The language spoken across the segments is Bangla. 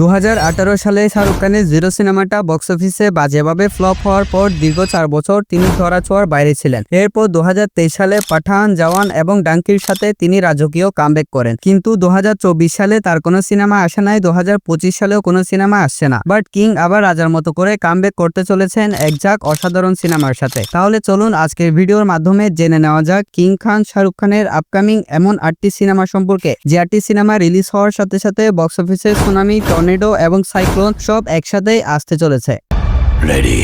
দু সালে শাহরুখ খানের জিরো সিনেমাটা বক্স অফিসে বাজেভাবে ফ্লপ হওয়ার পর দীর্ঘ চার বছর তিনি ধরাছোঁয়ার বাইরে ছিলেন। এরপর দু সালে পাঠান, জওয়ান এবং ডাঙ্কির সাথে তিনি রাজকীয় কামব্যাক করেন। কিন্তু দু সালে তার কোনো সিনেমা আসে নাই দু সালেও কোনো সিনেমা আসছে না। বাট কিং আবার রাজার মতো করে কামব্যাক করতে চলেছেন একজাক অসাধারণ সিনেমার সাথে। তাহলে চলুন আজকের ভিডিওর মাধ্যমে জেনে নেওয়া যাক কিং খান, শাহরুখ খানের আপকামিং এমন আটটি সিনেমা সম্পর্কে। যে আটটি সিনেমা রিলিজ হওয়ার সাথে সাথে বক্স অফিসে সুনামি টর্নেডো এবং সাইক্লোন সব একসাথেই আসতে চলেছে। রেডি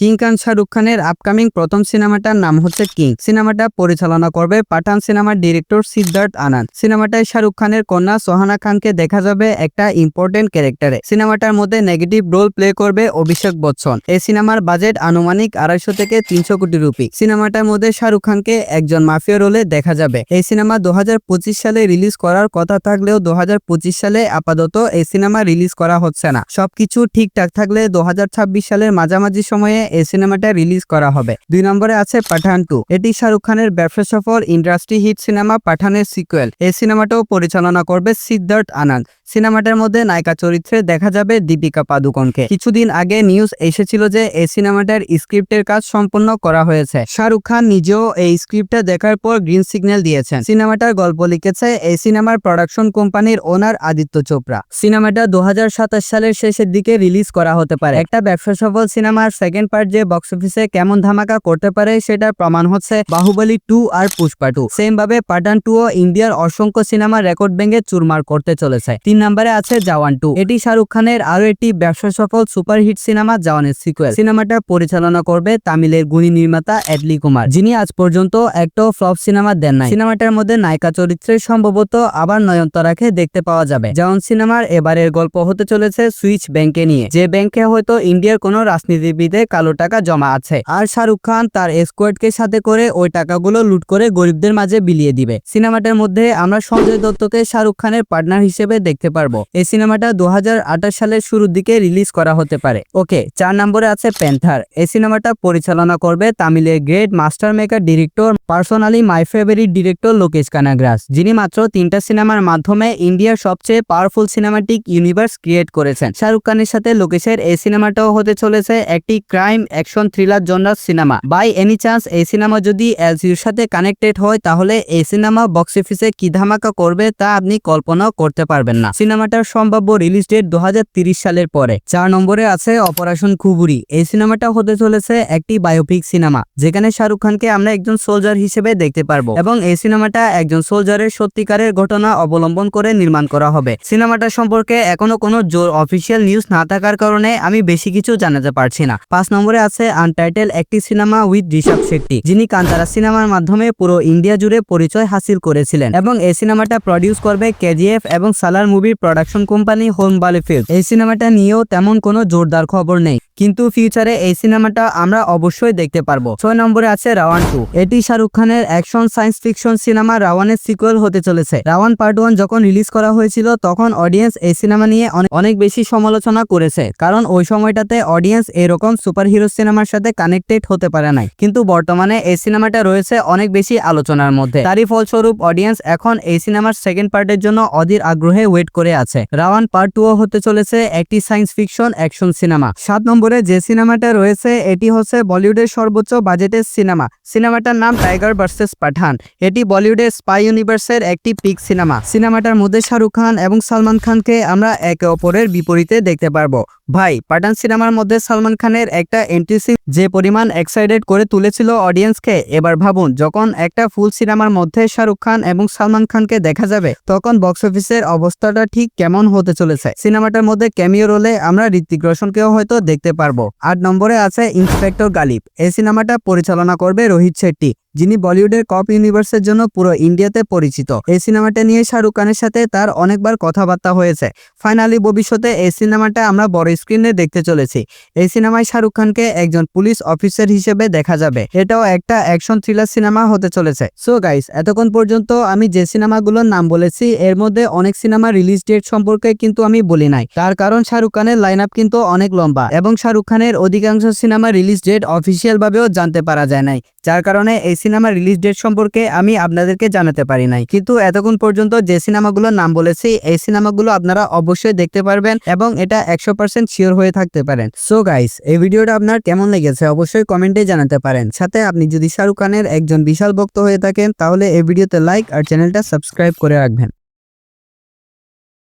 কিং খান শাহরুখ খানের আপকামিং প্রথম সিনেমাটার নাম হচ্ছে কিং। সিনেমাটা পরিচালনা করবে পাঠান সিনেমার ডিরেক্টর সিদ্ধার্থ আনন্দ সিনেমাটায় শাহরুখ খানের কন্যা সোহানা খানকে দেখা যাবে একটা ইম্পর্টেন্ট ক্যারেক্টারে সিনেমাটার মধ্যে নেগেটিভ রোল প্লে করবে অভিষেক বচ্চন। এই সিনেমার বাজেট আনুমানিক আড়াইশো থেকে তিনশো কোটি রুপি। সিনেমাটার মধ্যে শাহরুখ খানকে একজন মাফিয়া রোলে দেখা যাবে। এই সিনেমা দু হাজার পঁচিশ সালে রিলিজ করার কথা থাকলেও দু হাজার পঁচিশ সালে আপাতত এই সিনেমা রিলিজ করা হচ্ছে না। সবকিছু ঠিকঠাক থাকলে দু হাজার ছাব্বিশ সালের মাঝামাঝি সময়ে এই সিনেমাটা রিলিজ করা হবে। দুই নম্বরে আছে পাঠান টু। এটি শাহরুখ খানের ব্যবসা সফল, ইন্ডাস্ট্রি হিট সিনেমা, পাঠানের সিকুয়েল এই সিনেমাটাও পরিচালনা করবে সিদ্ধার্থ আনন্দ সিনেমাটার মধ্যে নায়িকা চরিত্রে দেখা যাবে দীপিকা পাদুকোনকে। কিছুদিন আগে নিউজ এসেছিল যে এই সিনেমাটার স্ক্রিপ্টের কাজ সম্পন্ন করা হয়েছে। শাহরুখ খান নিজেও এই স্ক্রিপ্টটা দেখার পর গ্রিন সিগন্যাল দিয়েছেন। সিনেমাটার গল্প লিখেছে এই সিনেমার প্রোডাকশন কোম্পানির ওনার আদিত্য চোপড়া। সিনেমাটা দু সালের শেষের দিকে রিলিজ করা হতে পারে। একটা ব্যবসা সফল সিনেমার সেকেন্ড পার্ট যে বক্স অফিসে কেমন ধামাকা করতে পারে সেটার প্রমাণ হচ্ছে বাহুবলী টু আর পুষ্পা টু। সেম ভাবে পাঠান টু ও ইন্ডিয়ার অসংখ্য সিনেমা রেকর্ড ভেঙে চুরমার করতে চলেছে। তিন নম্বরে আছে জওয়ান টু। এটি শাহরুখ খানের আরও একটি ব্যবসা সফল সুপারহিট সিনেমা জওয়ানের সিকুয়েল সিনেমাটা পরিচালনা করবে তামিলের গুণী নির্মাতা এডলি কুমার, যিনি আজ পর্যন্ত একটাও ফ্লপ সিনেমা দেন নাই। সিনেমাটার মধ্যে নায়িকা চরিত্রে সম্ভবত আবার নয়নতারাকে দেখতে পাওয়া যাবে। জওয়ান সিনেমার এবারের গল্প হতে চলেছে সুইচ ব্যাংকে নিয়ে। যে ব্যাংকে হয়তো ইন্ডিয়ার কোনো রাজনীতিবিদে কালো টাকা জমা আছে। আর শাহরুখ খান তার স্কোয়াডকে সাথে করে ওই টাকাগুলো লুট করে গরিবদের মাঝে বিলিয়ে দিবে। সিনেমাটার মধ্যে আমরা সঞ্জয় দত্তকে শাহরুখ খানের পার্টনার হিসেবে দেখতে পারব। এই সিনেমাটা দু সালের শুরুর দিকে রিলিজ করা হতে পারে। ওকে, চার নম্বরে আছে প্যান্থার। এই সিনেমাটা পরিচালনা করবে তামিলের great master maker director, personally my favourite director Lokesh Kanagaraj, যিনি মাত্র তিনটা সিনেমার মাধ্যমে ইন্ডিয়ার সবচেয়ে পাওয়ারফুল সিনেমাটিক ইউনিভার্স ক্রিয়েট করেছেন। শাহরুখ খানের সাথে লোকেশের এই সিনেমাটাও হতে চলেছে একটি ক্রাইম অ্যাকশন থ্রিলার জনার সিনেমা। বাই এনি চান্স, এই সিনেমা যদি এলসিউর সাথে কানেক্টেড হয়, তাহলে এই সিনেমা বক্স অফিসে কি ধামাকা করবে তা আপনি কল্পনাও করতে পারবেন না। সিনেমাটার সম্ভাব্য রিলিজ ডেট দু সালের পরে। চার নম্বরে আছে অপারেশন খুবুরি এই সিনেমাটা হতে চলেছে একটি বায়োপিক সিনেমা, যেখানে শাহরুখ খানকে আমরা একজন সোলজার হিসেবে দেখতে পারব এবং এই সিনেমাটা একজন সোলজারের সত্যিকারের ঘটনা অবলম্বন করে নির্মাণ করা হবে। সিনেমাটা সম্পর্কে এখনও কোনো জোর অফিসিয়াল নিউজ না থাকার কারণে আমি বেশি কিছু জানাতে পারছি না। পাঁচ নম্বরে আছে আনটাইটেল একটি সিনেমা উইথ ঋষভ শেট্টি, যিনি কান্তারা সিনেমার মাধ্যমে পুরো ইন্ডিয়া জুড়ে পরিচয় হাসিল করেছিলেন এবং এই সিনেমাটা প্রডিউস করবে কেজিএফ এবং সালার মুভির প্রোডাকশন কোম্পানি হোম বালিফিল্ড এই সিনেমাটা নিয়েও তেমন কোনো জোরদার খবর নেই। কিন্তু ফিউচারে এই সিনেমাটা আমরা অবশ্যই দেখতে পারব। ছয় নম্বরে আছে রাওয়ান টু এটি শাহরুখ খানের অ্যাকশন সায়েন্স ফিকশন সিনেমা রাওয়ানের সিকুয়েল হতে চলেছে। রাওয়ান পার্ট ওয়ান যখন রিলিজ করা হয়েছিল, তখন অডিয়েন্স এই সিনেমা নিয়ে অনেক- বেশি সমালোচনা করেছে। কারণ ওই সময়টাতে অডিয়েন্স এরকম সুপার হিরো সিনেমার সাথে কানেক্টেড হতে পারে নাই। কিন্তু বর্তমানে এই সিনেমাটা রয়েছে অনেক বেশি আলোচনার মধ্যে। তারই ফলস্বরূপ অডিয়েন্স এখন এই সিনেমার সেকেন্ড পার্টের জন্য অধীর আগ্রহে ওয়েট করে আছে। রাওয়ান পার্ট টু হতে চলেছে একটি সায়েন্স ফিকশন অ্যাকশন সিনেমা সাত নম্বরে যে সিনেমাটা রয়েছে, এটি হচ্ছে বলিউডের সর্বোচ্চ বাজেটের সিনেমা। সিনেমাটার নাম টাইগার ভার্সেস পাঠান। এটি বলিউডের স্পাই ইউনিভার্সের একটি পিক সিনেমা। সিনেমাটার মধ্যে শাহরুখ খান এবং সালমান খানকে আমরা একে অপরের বিপরীতে দেখতে পারব। ভাই, পাঠান সিনেমার মধ্যে সালমান খানের একটা এন্ট্রি সিন যে পরিমাণ এক্সাইটেড করে তুলেছিল অডিয়েন্সকে এবার ভাবুন, যখন একটা ফুল সিনেমার মধ্যে শাহরুখ খান এবং সালমান খানকে দেখা যাবে, তখন বক্স অফিসের অবস্থাটা ঠিক কেমন হতে চলেছে? সিনেমাটার মধ্যে ক্যামিও রোলে আমরা ঋত্বিক রোশনকেও হয়তো দেখতে পারব। আট নম্বরে আছে ইন্সপেক্টর গালিব। এই সিনেমাটা পরিচালনা করবে রোহিত শেট্টি। যিনি বলিউডের কপ ইউনিভার্সের জন্য পুরো ইন্ডিয়াতে পরিচিত। এই সিনেমাটা নিয়ে শাহরুখ খানের সাথে তার অনেকবার কথাবার্তা হয়েছে। ফাইনালি ভবিষ্যতে এই সিনেমাটা আমরা বড় স্ক্রিনে দেখতে চলেছি। এই সিনেমায় শাহরুখ খানকে একজন পুলিশ অফিসার হিসেবে দেখা যাবে। এটাও একটা অ্যাকশন থ্রিলার সিনেমা হতে চলেছে। সো গাইস এতক্ষণ পর্যন্ত আমি যে সিনেমাগুলোর নাম বলেছি, এর মধ্যে অনেক সিনেমা রিলিজ ডেট সম্পর্কে কিন্তু আমি বলি নাই। তার কারণ শাহরুখ খানের লাইন আপ কিন্তু অনেক লম্বা এবং শাহরুখ খানের অধিকাংশ সিনেমা রিলিজ ডেট অফিসিয়াল ভাবেও জানতে পারা যায় নাই। যার কারণে এই সিনেমা রিলিজ ডেট সম্পর্কে আমি আপনাদেরকে জানাতে পারি নাই। কিন্তু এতক্ষণ পর্যন্ত যে সিনেমাগুলোর নাম বলেছি, এই সিনেমাগুলো আপনারা অবশ্যই দেখতে পারবেন এবং এটা একশো পার্সেন্ট শিওর হয়ে থাকতে পারেন। সো গাইস এই ভিডিওটা আপনার কেমন লেগেছে অবশ্যই কমেন্টে জানাতে পারেন। সাথে আপনি যদি শাহরুখ খানের একজন বিশাল ভক্ত হয়ে থাকেন, তাহলে এই ভিডিওতে লাইক আর চ্যানেলটা সাবস্ক্রাইব করে রাখবেন।